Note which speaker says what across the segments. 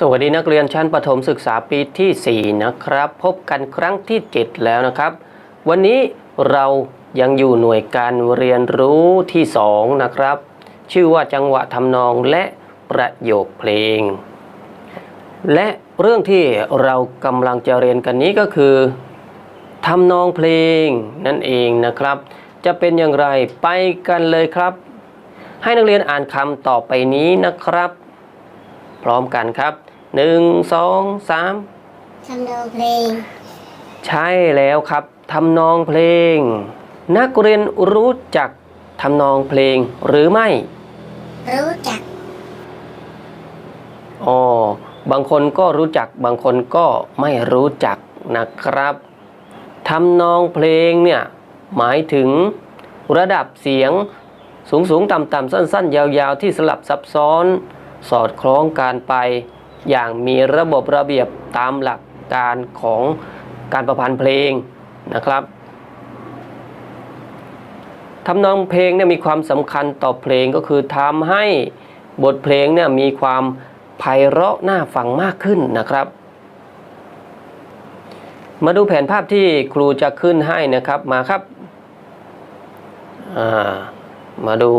Speaker 1: สวัสดีนักเรียนชั้นประถมศึกษาปีที่ 4 นะครับ พบกันครั้งที่ 7 แล้วนะครับ วันนี้เรายังอยู่หน่วยการเรียนรู้ที่ 2 นะครับ ชื่อว่าจังหวะทำนองและประโยคเพลง และเรื่องที่เรากำลังจะเรียนกันนี้ก็คือทำนองเพลงนั่นเองนะครับ จะเป็นอย่างไรไปกันเลยครับ ให้นักเรียนอ่านคำต่อไปนี้นะครับ พร้อมกันครับ 1 2 3
Speaker 2: ทำนองเพลง
Speaker 1: ใช่แล้วครับทำนองเพลง นักเรียนรู้จักทำนองเพลงหรือไม่
Speaker 2: รู้จัก
Speaker 1: อ๋อบางคนก็รู้จักบางคนก็ไม่รู้จักนะครับทำนองเพลงเนี่ยหมายถึงระดับเสียงสูงสูงต่ำต่ำสั้นสั้นยาว ๆ ที่สลับซับซ้อน สอดคล้องการไป อย่างมีระบบระเบียบตามหลักการของการประพันธ์เพลงนะครับทำนองเพลงเนี่ยมีความสำคัญต่อเพลงก็คือทำให้บทเพลงเนี่ยมีความไพเราะน่าฟังมากขึ้นนะครับ มาดูแผนภาพที่ครูจะขึ้นให้นะครับมาครับามาดู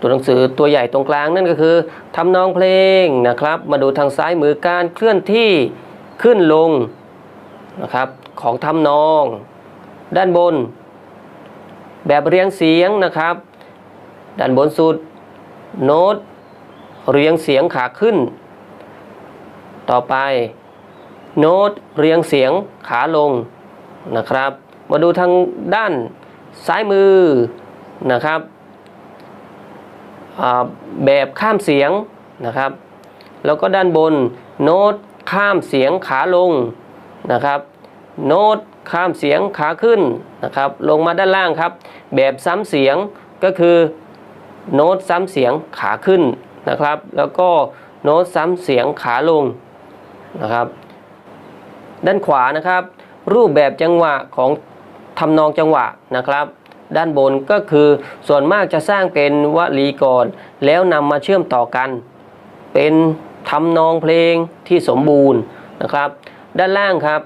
Speaker 1: ตัวหนังสือตัวใหญ่ตรงกลางนั่นก็คือทำนองเพลงนะครับ มาดูทางซ้ายมือการเคลื่อนที่ขึ้นลงนะครับของทำนอง ด้านบน แบบเรียงเสียงนะครับ ด้านบนสุดโน้ตเรียงเสียงขาขึ้น ต่อไป โน้ตเรียงเสียงขาลงนะครับ มาดูทางด้านซ้ายมือนะครับ แบบข้ามเสียงนะครับ แล้วก็ด้านบนโน้ตข้ามเสียงขาลงนะครับ โน้ตข้ามเสียงขาขึ้นนะครับ ลงมาด้านล่างครับ แบบซ้ำเสียงก็คือโน้ตซ้ำเสียงขาขึ้นนะครับ แล้วก็โน้ตซ้ำเสียงขาลงนะครับ ด้านขวานะครับ รูปแบบจังหวะของทำนองจังหวะนะครับ ด้านบนก็คือส่วนมากจะสร้างเป็นวลีก่อน แล้วนำมาเชื่อมต่อกัน เป็นทำนองเพลงที่สมบูรณ์นะครับ ด้านล่างครับ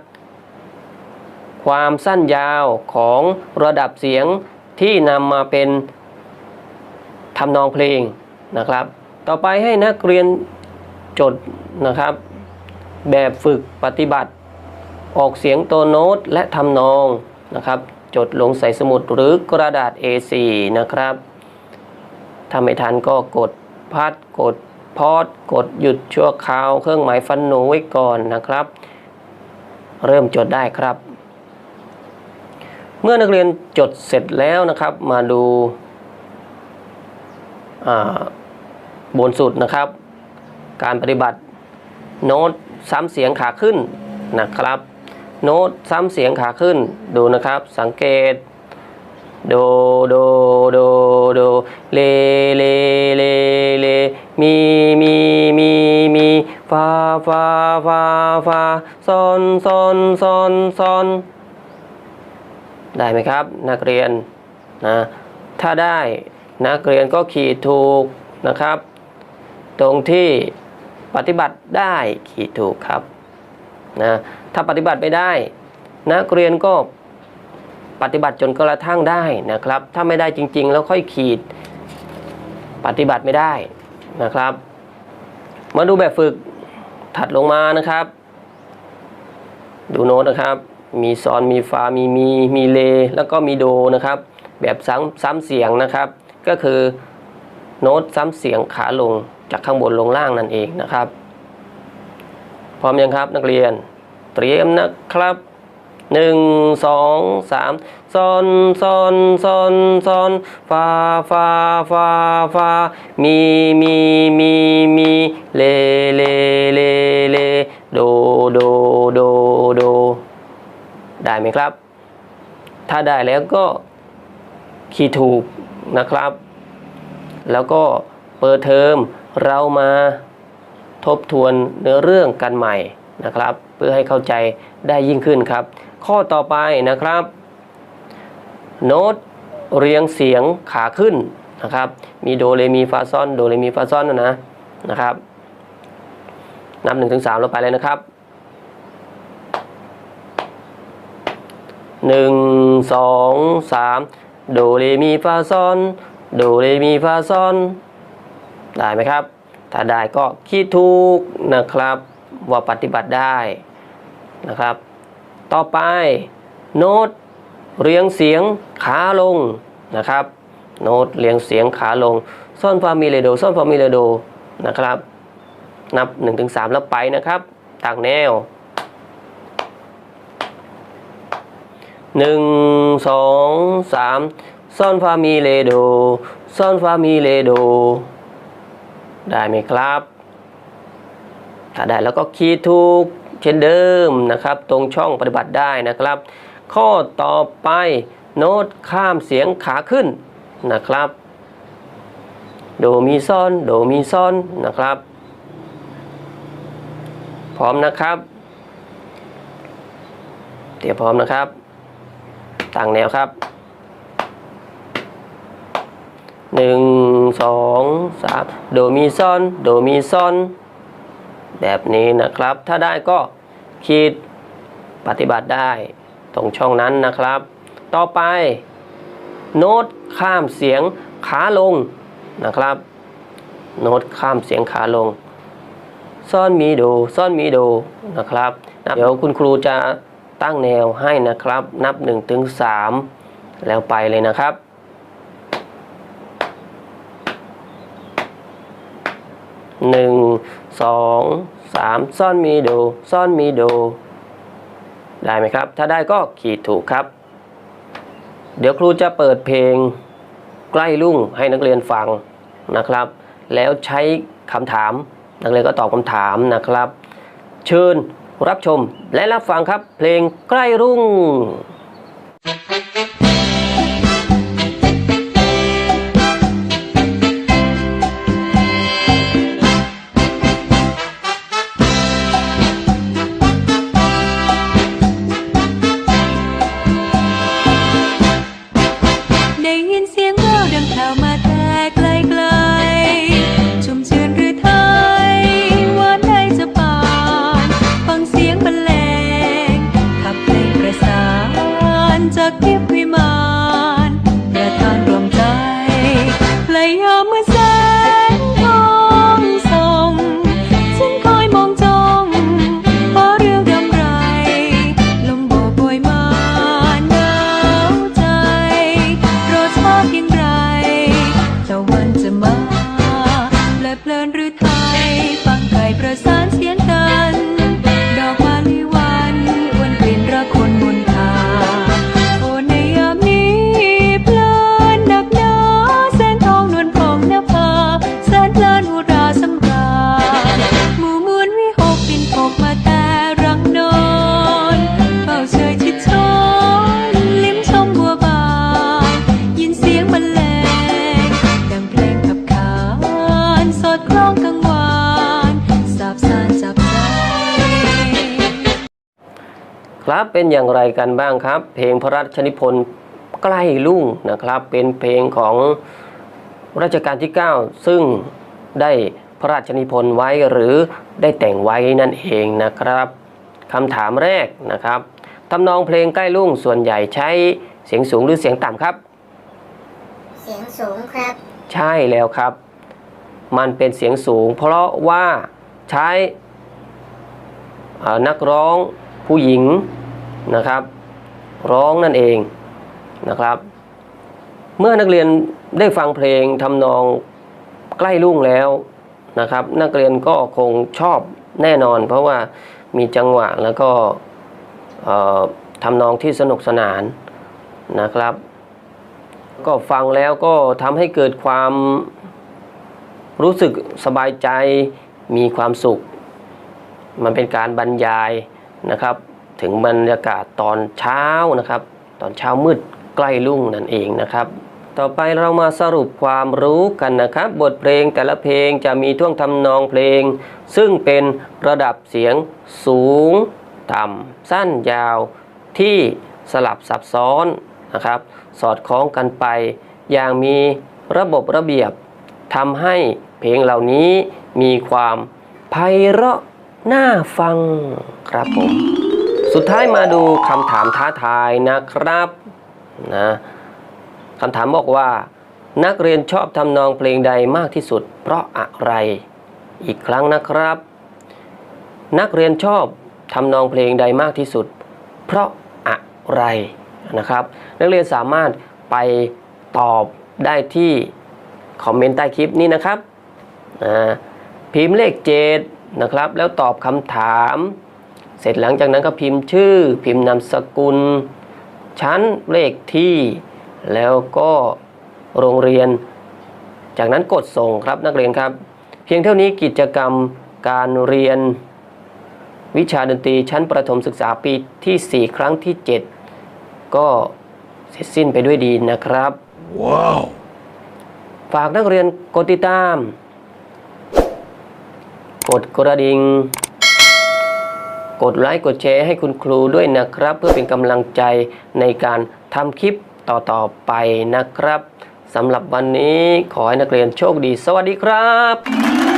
Speaker 1: ความสั้นยาวของระดับเสียงที่นำมาเป็นทำนองเพลงนะครับ ต่อไปให้นักเรียนจดนะครับ แบบฝึกปฏิบัติ ออกเสียงตัวโน้ตและทำนองนะครับ จดลงใส่สมุดหรือกระดาษ A4 นะครับถ้าไม่ทันก็กดพัดกดพอดกดหยุดชั่วคราว เครื่องหมายฟันหนูไว้ก่อนนะครับ เริ่มจดได้ครับ เมื่อนักเรียนจดเสร็จแล้วนะครับ มาดูาบนสุดนะครับ การปฏิบัติโน้ตซ้ำเสียงขาขึ้นนะครับ โน้ตซ้ำเสียงขาขึ้นดูนะครับ สังเกตโดโดโดโดเลเลเลเลมีมีมีมีฟาฟาฟาฟาซอนซอนซอนซอนได้ไหมครับ นักเรียนนะถ้าได้นักเรียนก็ขีดถูกนะครับ ตรงที่ปฏิบัติได้ขีดถูกครับ นะถ้าปฏิบัติไม่ได้ นักเรียนก็ปฏิบัติจนกระทั่งได้นะครับ ถ้าไม่ได้จริง ๆ แล้วค่อยขีดปฏิบัติไม่ได้นะครับ มาดูแบบฝึกถัดลงมานะครับ ดูโน้ตนะครับ มีซอนมีฟามีมีมีเล แล้วก็มีโดนะครับ แบบซ้ำซ้ำเสียงนะครับ ก็คือโน้ตซ้ำเสียงขาลงจากข้างบนลงล่างนั่นเองนะครับ พร้อมยังครับนักเรียน เตรียมนะครับหนึ่งสองสามซอนซอนซอนซอนฟาฟาฟาฟามีมีมีมีเลเลเลเลโดโดโดโดได้ไหมครับ ถ้าได้แล้วก็ขีดถูกนะครับ แล้วก็เปิดเทอมเรามาทบทวนเนื้อเรื่องกันใหม่นะครับ เพื่อให้เข้าใจได้ยิ่งขึ้นครับ ข้อต่อไปนะครับ โน้ตเรียงเสียงขาขึ้นนะครับ มีโดเรมีฟาซอนโดเรมีฟาซอนนะนะครับนับ1นถึงสเราไปเลยนะครับหนึ่งสองสามโดเรมีฟาซอนโดเรมีฟาซอนได้ไหมครับ ถ้าได้ก็คิดถูกนะครับ ว่าปฏิบัติได้ นะครับ ต่อไปโน้ตเรียงเสียงขาลงนะครับ โน้ตเรียงเสียงขาลงซ่อนฟามิเลโดซ่อนฟามิเลโดนะครับ นับ 1-3 แล้วไปนะครับต่างแนว 1 2 3 ซ่อนฟามิเลโดซ่อนฟามิเลโดได้ไหมครับ ถ้าได้แล้วก็คีย์ถูก เช่นเดิมนะครับ ตรงช่องปฏิบัติได้นะครับ ข้อต่อไปโน้ตข้ามเสียงขาขึ้นนะครับ โดมีซอนโดมีซอนนะครับ พร้อมนะครับ เตรียมพร้อมนะครับ ต่างแนวครับหนึ่งสองสามโดมีซอนโดมีซอน แบบนี้นะครับ ถ้าได้ก็ขีดปฏิบัติได้ตรงช่องนั้นนะครับ ต่อไป โน้ตข้ามเสียงขาลงนะครับ โน้ตข้ามเสียงขาลงซ่อนมีโดซ่อนมีโดนะครับนะเดี๋ยวคุณครูจะตั้งแนวให้นะครับ นับ1ถึง3แล้วไปเลยนะครับหนึ่ง สองสามซ่อนมีโด ซ่อนมีโด ได้ไหมครับ ถ้าได้ก็ขีดถูกครับ เดี๋ยวครูจะเปิดเพลงใกล้รุ่งให้นักเรียนฟังนะครับ แล้วใช้คำถาม นักเรียนก็ตอบคำถามนะครับ เชิญรับชมและรับฟังครับ เพลงใกล้รุ่ง
Speaker 3: เป็นอย่างไรกันบ้างค
Speaker 1: รับ เพลงพระราชนิพนธ์ใกล้รุ่งนะครับ เป็นเพลงของรัชกาลที่ 9 ซึ่งได้พระราชนิพนธ์ไว้หรือได้แต่งไว้นั่นเองนะครับคำถามแรกนะครับทำนองเพลงใกล้รุ่งส่วนใหญ่ใช้เสียงสูงหรือเสียงต่ำครับ
Speaker 2: เสียงสูงครับ
Speaker 1: ใช่แล้วครับ มันเป็นเสียงสูง เพราะว่าใช้เอ่อนักร้องผู้หญิง นะครับ ร้องนั่นเองนะครับ เมื่อนักเรียนได้ฟังเพลงทำนองใกล้รุ่งแล้วนะครับ นักเรียนก็คงชอบแน่นอน เพราะว่ามีจังหวะแล้วก็ทำนองที่สนุกสนานนะครับ ก็ฟังแล้วก็ทำให้เกิดความรู้สึกสบายใจมีความสุข มันเป็นการบรรยายนะครับ ถึงบรรยากาศตอนเช้านะครับ ตอนเช้ามืดใกล้รุ่งนั่นเองนะครับ ต่อไปเรามาสรุปความรู้กันนะครับ บทเพลงแต่ละเพลงจะมีท่วงทำนองเพลง ซึ่งเป็นระดับเสียงสูง ต่ำ สั้นยาว ที่สลับซับซ้อนนะครับ สอดคล้องกันไป อย่างมีระบบระเบียบทำให้เพลงเหล่านี้มีความไพเราะน่าฟังครับผม สุดท้ายมาดูคำถามท้าทายนะครับนะคำถามบอกว่า นักเรียนชอบทำนองเพลงใดมากที่สุด เพราะอะไร อีกครั้งนะครับ นักเรียนชอบทำนองเพลงใดมากที่สุด เพราะอะไรนะครับ นักเรียนสามารถไปตอบได้ที่คอมเมนต์ใต้คลิปนี้นะครับอ่าพิมพ์เลขเจ็ดนะครับ แล้วตอบคำถาม เสร็จหลังจากนั้นก็พิมพ์ชื่อ พิมพ์นามสกุล ชั้นเลขที่ แล้วก็โรงเรียน จากนั้นกดส่งครับนักเรียนครับ เพียงเท่านี้กิจกรรมการเรียน วิชาดนตรีชั้นประถมศึกษาปีที่ 4 ครั้งที่ 7 ก็เสร็จสิ้นไปด้วยดีนะครับฝากนักเรียนกดติดตาม กดกระดิ่ง กดไลค์กดแชร์ให้คุณครูด้วยนะครับ เพื่อเป็นกำลังใจในการทำคลิปต่อๆไปนะครับสำหรับวันนี้ขอให้นักเรียนโชคดี สวัสดีครับ